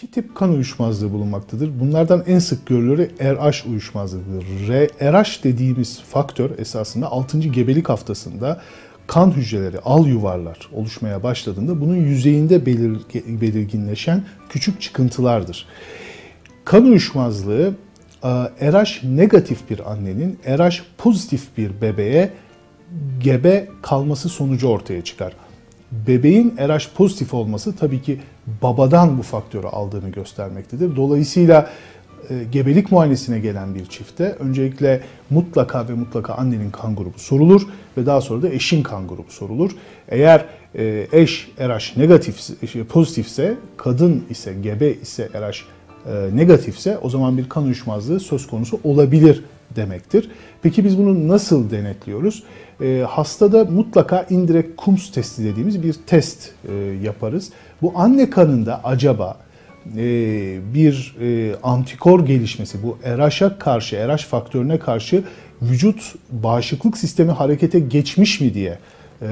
İki tip kan uyuşmazlığı bulunmaktadır. Bunlardan en sık görülürü RH uyuşmazlığıdır. RH dediğimiz faktör esasında 6. gebelik haftasında kan hücreleri, al yuvarlar oluşmaya başladığında bunun yüzeyinde belirginleşen küçük çıkıntılardır. Kan uyuşmazlığı RH negatif bir annenin RH pozitif bir bebeğe gebe kalması sonucu ortaya çıkar. Bebeğin RH pozitif olması tabii ki babadan bu faktörü aldığını göstermektedir. Dolayısıyla e, gebelik muayenesine gelen bir çifte öncelikle mutlaka ve mutlaka annenin kan grubu sorulur ve daha sonra da eşin kan grubu sorulur. Eğer e, eş RH negatif pozitifse, kadın ise gebe ise RH e, negatifse o zaman bir kan uyuşmazlığı söz konusu olabilir demektir. Peki biz bunu nasıl denetliyoruz? E, hastada mutlaka indirekt KUMS testi dediğimiz bir test e, yaparız. Bu anne kanında acaba e, bir e, antikor gelişmesi, bu RH'a karşı, RH faktörüne karşı vücut bağışıklık sistemi harekete geçmiş mi diye e,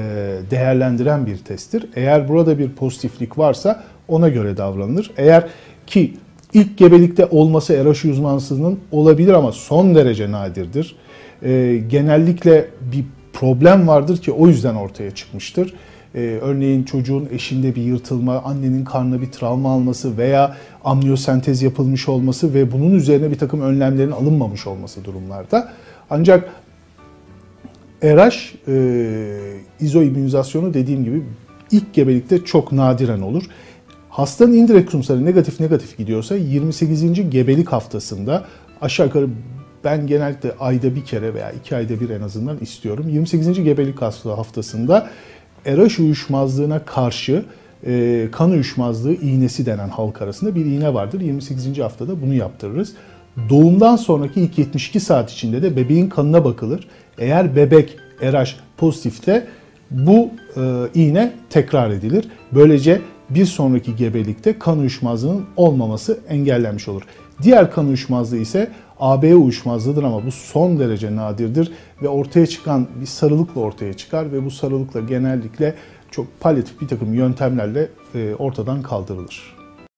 değerlendiren bir testtir. Eğer burada bir pozitiflik varsa ona göre davranılır. Eğer ki ilk gebelikte olması RH uzmansızlığının olabilir ama son derece nadirdir. Genellikle bir problem vardır ki o yüzden ortaya çıkmıştır. Ee, örneğin çocuğun eşinde bir yırtılma, annenin karnına bir travma alması veya amniyosentez yapılmış olması ve bunun üzerine bir takım önlemlerin alınmamış olması durumlarda. Ancak RH e, izoimmünizasyonu dediğim gibi ilk gebelikte çok nadiren olur. Hastanın indirekt kumsarı negatif negatif gidiyorsa 28. gebelik haftasında aşağı yukarı ben genellikle ayda bir kere veya iki ayda bir en azından istiyorum. 28. gebelik haftasında RH uyuşmazlığına karşı e, kan uyuşmazlığı iğnesi denen halk arasında bir iğne vardır. 28. haftada bunu yaptırırız. Doğumdan sonraki ilk 72 saat içinde de bebeğin kanına bakılır. Eğer bebek RH pozitifte bu e, iğne tekrar edilir. Böylece bir sonraki gebelikte kan uyuşmazlığının olmaması engellenmiş olur. Diğer kan uyuşmazlığı ise AB uyuşmazlığıdır ama bu son derece nadirdir ve ortaya çıkan bir sarılıkla ortaya çıkar ve bu sarılıkla genellikle çok palyatif bir takım yöntemlerle e, ortadan kaldırılır.